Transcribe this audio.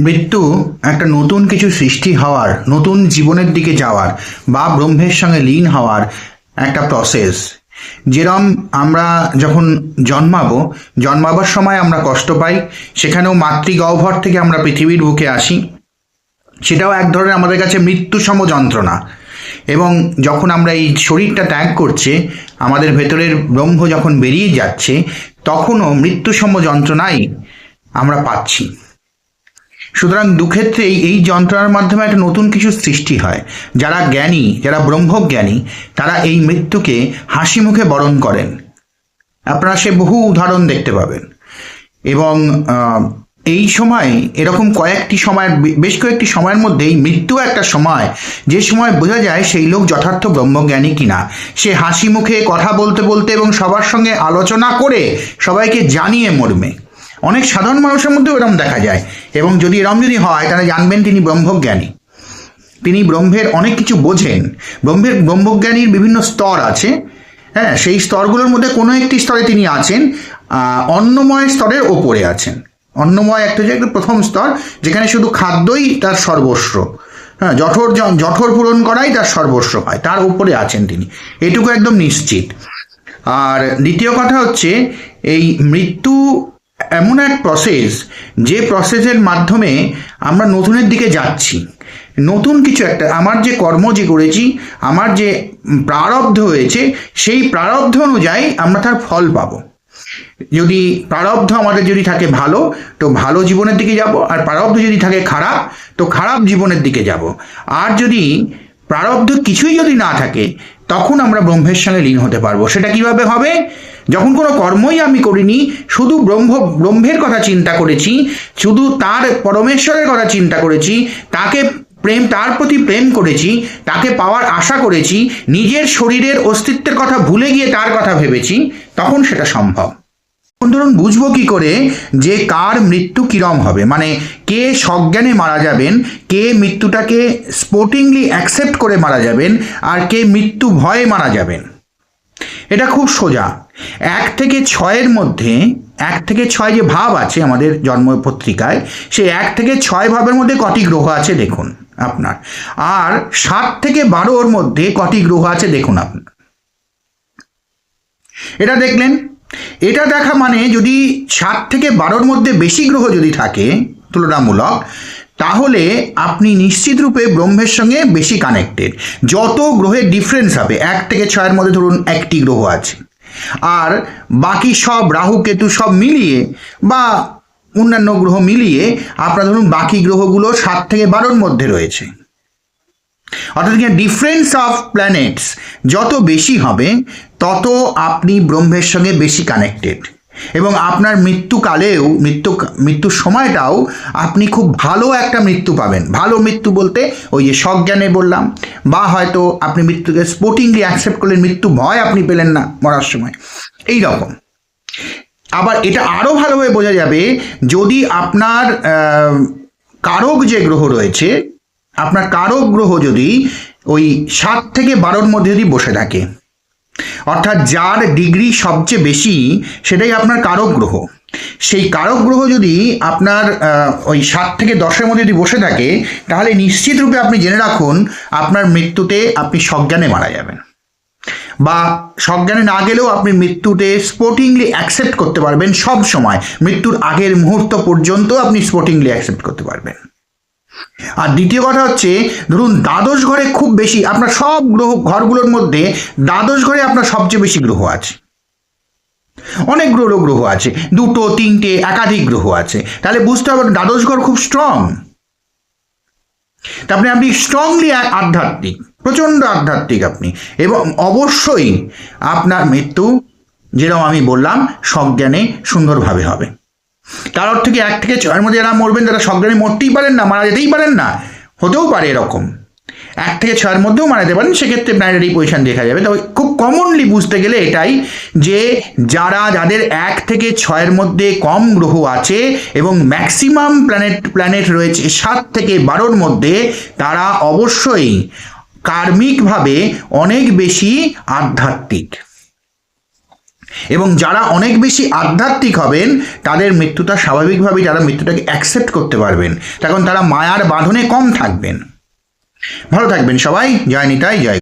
মৃত্যু একটা নতুন কিছু সৃষ্টি হওয়ার, নতুন জীবনের দিকে যাওয়ার বা ব্রহ্মের সঙ্গে লীন হওয়ার একটা প্রসেস যেরম আমরা যখন জন্মাবো, জন্মাবার সময় আমরা কষ্ট পাই, সেখানেও মাতৃগহ্বর থেকে আমরা পৃথিবীর বুকে আসি। সেটাও এক ধরনের আমাদের কাছে মৃত্যু সম যন্ত্রণা। এবং যখন আমরা এই শরীরটা ত্যাগ করছে, আমাদের ভেতরের ব্রহ্ম যখন বেরিয়ে যাচ্ছে, তখনও মৃত্যুসম যন্ত্রণাই আমরা পাচ্ছি। সুতরাং দুক্ষেত্রেই এই যন্ত্রণার মাধ্যমে একটা নতুন কিছু সৃষ্টি হয়। যারা জ্ঞানী, যারা ব্রহ্মজ্ঞানী, তারা এই মৃত্যুকে হাসি মুখে বরণ করেন। আপনারা সে বহু উদাহরণ দেখতে পাবেন। এবং এই সময় এরকম কয়েকটি সময়ের বেশ কয়েকটি সময়ের মধ্যেই মৃত্যু একটা সময়। যে সময় বোঝা যায় সেই লোক যথার্থ ব্রহ্মজ্ঞানী কিনা। সে হাসি মুখে কথা বলতে বলতে এবং সবার সঙ্গে আলোচনা করে সবাইকে জানিয়ে মরবে। অনেক সাধারণ মানুষের মধ্যেও এরম দেখা যায়। এবং যদি এরম যদি হয়, তাহলে জানবেন তিনি ব্রহ্মজ্ঞানী। তিনি ব্রহ্মের অনেক কিছু বোঝেন। ব্রহ্মের ব্রহ্মজ্ঞানীর বিভিন্ন স্তর আছে। হ্যাঁ সেই স্তরগুলোর মধ্যে কোনো একটি স্তরে তিনি আছেন অন্নময় স্তরের ওপরে আছেন। অন্নময় একটা যে প্রথম স্তর, যেখানে শুধু খাদ্যই তার সর্বস্ব। হ্যাঁ জঠর জঠর পূরণ করাই তার সর্বস্ব হয়। তার উপরে আছেন তিনি। এটুকু একদম নিশ্চিত। আর দ্বিতীয় কথা হচ্ছে, এই মৃত্যু এমন এক প্রসেস যে প্রসেসের মাধ্যমে আমরা নতুনের দিকে যাচ্ছি। নতুন কিছু একটা, আমার যে কর্ম যে করেছি, আমার যে প্রারব্ধ হয়েছে, সেই প্রারব্ধ অনুযায়ী আমরা তার ফল পাবো। যদি প্রারব্ধ আমাদের যদি থাকে ভালো, তো ভালো জীবনের দিকে যাব, আর প্রারব্ধ যদি থাকে খারাপ, তো খারাপ জীবনের দিকে যাব। আর যদি প্রারব্ধ কিছুই যদি না থাকে, তখন আমরা ব্রহ্মের সঙ্গে লীন হতে পারব। সেটা কীভাবে হবে? যখন কোনো কর্মই আমি করিনি, শুধু ব্রহ্ম, ব্রহ্মের কথা চিন্তা করেছি, শুধু তার পরমেশ্বরের কথা চিন্তা করেছি, তাকে প্রেম, তার প্রতি প্রেম করেছি, তাকে পাওয়ার আশা করেছি, নিজের শরীরের অস্তিত্বের কথা ভুলে গিয়ে তার কথা ভেবেছি, তখন সেটা সম্ভব। ধরুন বুঝব কি করে যে কার মৃত্যু কিরম হবে। মানে কে সজ্ঞানে মারা যাবেন, কে মৃত্যুটাকে স্পোর্টিংলি অ্যাকসেপ্ট করে মারা যাবেন, আর কে মৃত্যু ভয়ে মারা যাবেন। এটা খুব সোজা। এক থেকে ছয়ের মধ্যে, এক থেকে ছয় যে ভাব আছে আমাদের জন্ম পত্রিকায়, সেই এক থেকে ছয় ভাবের মধ্যে কটি গ্রহ আছে দেখুন আপনার। আর সাত থেকে বারোর মধ্যে কটি গ্রহ আছে দেখুন আপনার। এটা দেখলেন? এটা দেখা মানে যদি সাত থেকে বারোর মধ্যে বেশি গ্রহ যদি থাকে, তুলনামূলক তাহলে আপনি নিশ্চিত রূপে ব্রহ্মের সঙ্গে বেশি কানেক্টেড যত গ্রহের ডিফারেন্স হবে, এক থেকে ছয়ের মধ্যে ধরুন একটি গ্রহ আছে। আর বাকি সব রাহু, কেতু সব মিলিয়ে বা অন্যান্য গ্রহ মিলিয়ে আপনার ধরুন বাকি গ্রহগুলো সাত থেকে বারোর মধ্যে রয়েছে। অর্থাৎ এখানে ডিফারেন্স অফ প্ল্যানেটস যত বেশি হবে, তত আপনি ব্রহ্মের সঙ্গে বেশি কানেক্টেড এবং আপনার মৃত্যুকালেও, মৃত্যু, মৃত্যুর সময়টাও আপনি খুব ভালো একটা মৃত্যু পাবেন। ভালো মৃত্যু বলতে ওই যে সজ্ঞানে বললাম, বা হয়তো আপনি মৃত্যুকে স্পোর্টিংলি অ্যাকসেপ্ট করলেন মৃত্যু ভয় আপনি পেলেন না মরার সময়। এই রকম। আবার এটা আরও ভালোভাবে বোঝা যাবে, যদি আপনার কারক যে গ্রহ রয়েছে, আপনার কারক গ্রহ যদি ওই সাত থেকে বারোর মধ্যে যদি বসে থাকে অর্থাৎ যার ডিগ্রি সবচেয়ে বেশি, সেটাই আপনার কারক গ্রহ। সেই কারক গ্রহ যদি আপনার ওই সাত থেকে দশের মধ্যে যদি বসে থাকে, তাহলে নিশ্চিত রূপে আপনি জেনে রাখুন, আপনার মৃত্যুতে আপনি সজ্ঞানে মারা যাবেন। বা সজ্ঞানে না গেলেও আপনি মৃত্যুতে স্পোর্টিংলি অ্যাকসেপ্ট করতে পারবেন সব সময়। মৃত্যুর আগের মুহূর্ত পর্যন্ত আপনি স্পোর্টিংলি অ্যাকসেপ্ট করতে পারবেন। আর দ্বিতীয় কথা হচ্ছে, ধরুন দ্বাদশ ঘরে খুব বেশি, আপনার সব গ্রহ ঘরগুলোর মধ্যে দ্বাদশ ঘরে আপনার সবচেয়ে বেশি গ্রহ আছে। অনেক গ্রহ গ্রহ আছে, দুটো, তিনটে, একাধিক গ্রহ আছে। তাহলে বুঝতে হবে দ্বাদশ ঘর খুব স্ট্রং তারপরে আপনি স্ট্রংলি আধ্যাত্মিক, প্রচণ্ড আধ্যাত্মিক আপনি। এবং অবশ্যই আপনার মৃত্যু, যেরকম আমি বললাম, সজ্ঞানে সুন্দরভাবে হবে। তার অর্থ কি এক থেকে ছয়ের মধ্যে যারা মরবেন তারা সজ্ঞানে মরতেই পারেন না, মারা যেতেই পারেন না, হতেও পারে এরকম। এক থেকে ছয়ের মধ্যেও মারা যেতে পারেন, সেক্ষেত্রে প্ল্যানেটারি পজিশন দেখা যাবে। তবে খুব কমনলি বুঝতে গেলে এটাই যে যারা, যাদের এক থেকে ছয়ের মধ্যে কম গ্রহ আছে এবং ম্যাক্সিমাম প্ল্যানেট প্ল্যানেট রয়েছে সাত থেকে বারোর মধ্যে, তারা অবশ্যই কার্মিকভাবে অনেক বেশি আধ্যাত্মিক। এবং যারা অনেক বেশি আধ্যাত্মিক হবেন, তাদের মৃত্যুটা স্বাভাবিকভাবেই তারা মৃত্যুটাকে অ্যাকসেপ্ট করতে পারবেন। তখন তারা মায়ার বাঁধনে কম থাকবেন। ভালো থাকবেন সবাই। জয় নিতাই, জয়